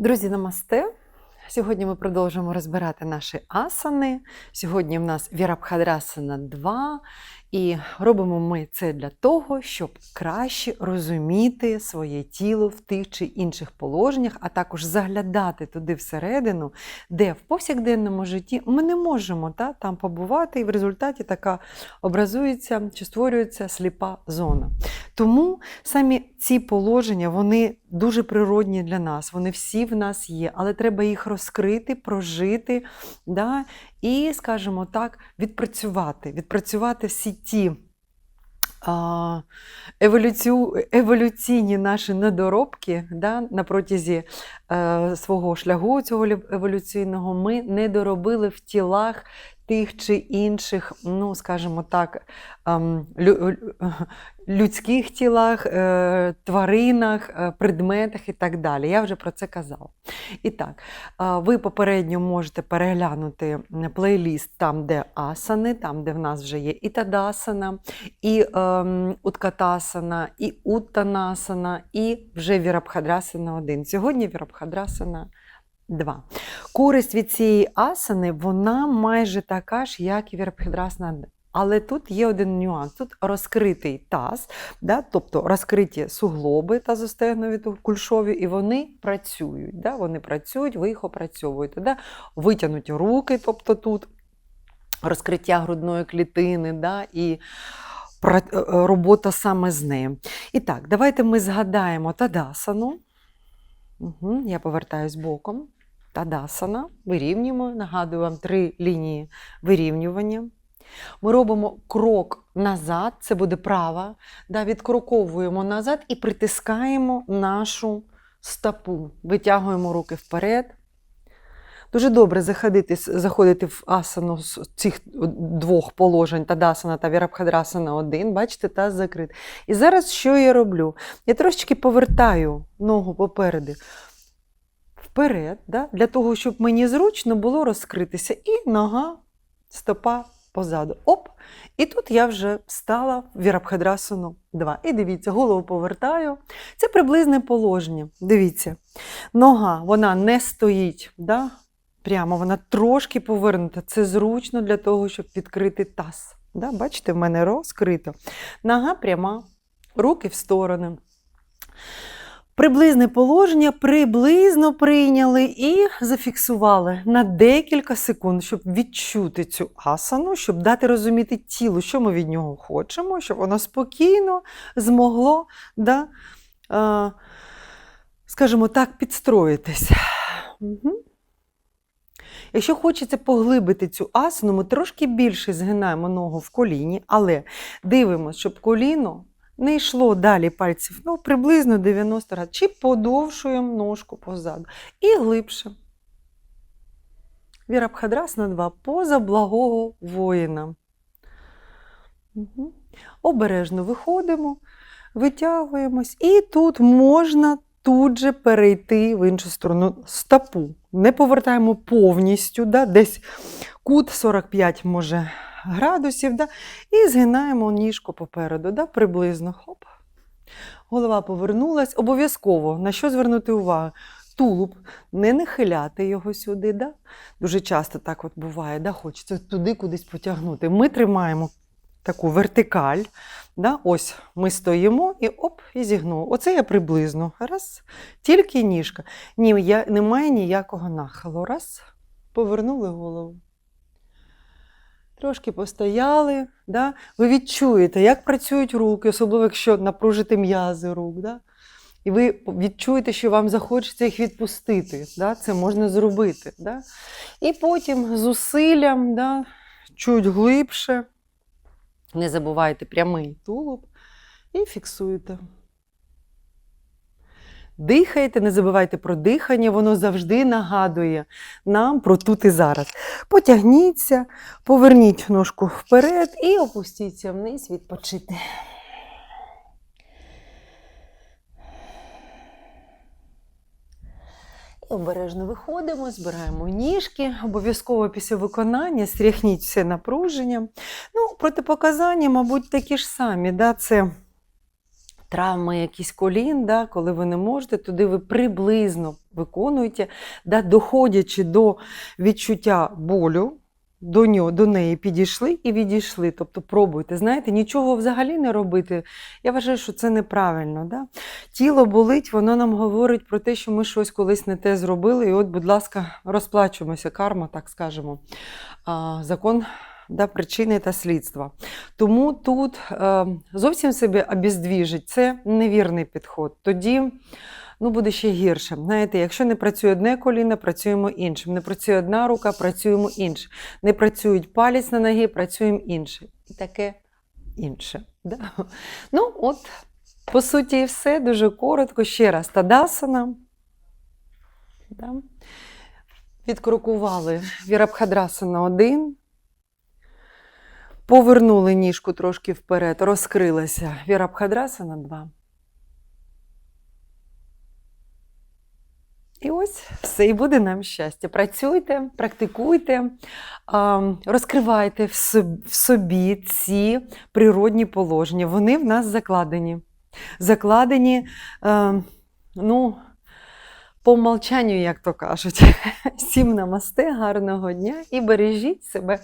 Друзі, намасте! Сьогодні ми продовжуємо розбирати наші асани. Сьогодні в нас Вірабхадрасана 2, і робимо ми це для того, щоб краще розуміти своє тіло в тих чи інших положеннях, а також заглядати туди всередину, де в повсякденному житті ми не можемо та, там побувати, і в результаті така образується чи створюється сліпа зона. Тому самі ці положення вони дуже природні для нас, вони всі в нас є, але треба їх розкрити, прожити да, і, скажімо так, відпрацювати, відпрацювати всі ті еволюційні наші недоробки да, на протязі е, свого шляху цього еволюційного ми не доробили в тілах тих чи інших, ну, скажімо так, ем, лю- лю- людських тілах, е, тваринах, е, предметах і так далі. Я вже про це казала. І так, ви попередньо можете переглянути плейліст там, де асани, там, де в нас вже є і тадасана, і ем, уткатасана, і уттанасана, і вже вірабхадрасана 1. Сьогодні вірабхадрасана 2. Користь від цієї асани, вона майже така ж, як і вірабхадрасана 1. Але тут є один нюанс. Тут розкритий таз, да, тобто розкриті суглоби тазостегнові ту- кульшові, і вони працюють. Да, вони працюють, ви їх опрацьовуєте. Да, витягнуті руки, тобто тут розкриття грудної клітини, да, і е, робота саме з нею. І так, давайте ми згадаємо тадасану. Угу, я повертаюсь боком. Тадасана. Вирівнюємо. Нагадую вам три лінії вирівнювання. Ми робимо крок назад, це буде права. Да, відкроковуємо назад і притискаємо нашу стопу. Витягуємо руки вперед. Дуже добре заходити, заходити в асану з цих двох положень Тадасана та Вірабхадрасана 1. Бачите, таз закрит. І зараз що я роблю? Я трошечки повертаю ногу попереду вперед, да, для того, щоб мені зручно було розкритися. І нога, стопа позаду. Оп! І тут я вже встала в Вірабхадрасану 2. І дивіться, голову повертаю. Це приблизне положення. Дивіться, нога вона не стоїть. Да? Прямо вона трошки повернута. Це зручно для того, щоб відкрити таз. Да? Бачите, в мене розкрито. Нога пряма, руки в сторони. Приблизне положення приблизно прийняли і зафіксували на декілька секунд, щоб відчути цю асану, щоб дати розуміти тілу, що ми від нього хочемо, щоб воно спокійно змогло, да, е, скажімо так, підстроїтися. Угу. Якщо хочеться поглибити цю асану, ми трошки більше згинаємо ногу в коліні, але дивимося, щоб коліно не йшло далі пальців, ну, приблизно 90 разів. Чи подовшуємо ножку позаду. І глибше. Вірабхадрасна 2. Поза благого воїна. Угу. Обережно виходимо, витягуємось. І тут можна тут же перейти в іншу сторону стопу. Не повертаємо повністю, да, десь кут 45 може градусів, да, і згинаємо ніжку попереду, да, приблизно. Хоп. Голова повернулась. Обов'язково на що звернути увагу? Тулуб, не нахиляти його сюди. Да? Дуже часто так от буває, да? хочеться туди кудись потягнути. Ми тримаємо таку вертикаль. Да? Ось ми стоїмо і оп, і зігнули. Оце я приблизно. Раз. Тільки ніжка. Ні, я, немає ніякого нахилу. Раз. Повернули голову. Трошки постояли, да? ви відчуєте, як працюють руки, особливо якщо напружити м'язи рук. Да? І ви відчуєте, що вам захочеться їх відпустити. Да? Це можна зробити. Да? І потім з зусиллям, да? чуть глибше. Не забувайте прямий тулуб і фіксуєте. Дихайте, не забувайте про дихання, воно завжди нагадує нам про тут і зараз. Потягніться, поверніть ножку вперед і опустіться вниз, відпочити. Обережно виходимо, збираємо ніжки. Обов'язково після виконання стряхніть все напруження. Ну, протипоказання, мабуть, такі ж самі. Да? Це травми якісь колін, да, коли ви не можете, туди ви приблизно виконуєте, да, доходячи до відчуття болю, до, нього, до неї підійшли і відійшли. Тобто пробуйте. Знаєте, нічого взагалі не робити. Я вважаю, що це неправильно. Да? Тіло болить, воно нам говорить про те, що ми щось колись не те зробили. І от, будь ласка, розплачуємося, карма, так скажемо. А, закон да, причини та слідства. Тому тут е, зовсім себе обездвіжить, це невірний підход. Тоді ну, буде ще гірше. Знаєте, якщо не працює одне коліно, працюємо іншим. Не працює одна рука, працюємо іншим. Не працюють палець на ноги, працюємо іншим. І таке інше. Да? Ну, от, по суті, і все дуже коротко. Ще раз, Тадасана. Да? Відкрокували Вірабхадрасана 1. Повернули ніжку трошки вперед, розкрилася Вірабхадрасана 2. І ось все, і буде нам щастя. Працюйте, практикуйте, розкривайте в собі ці природні положення. Вони в нас закладені. Закладені, е, ну, по умолчанню, як то кажуть. Всім намасте, гарного дня і бережіть себе.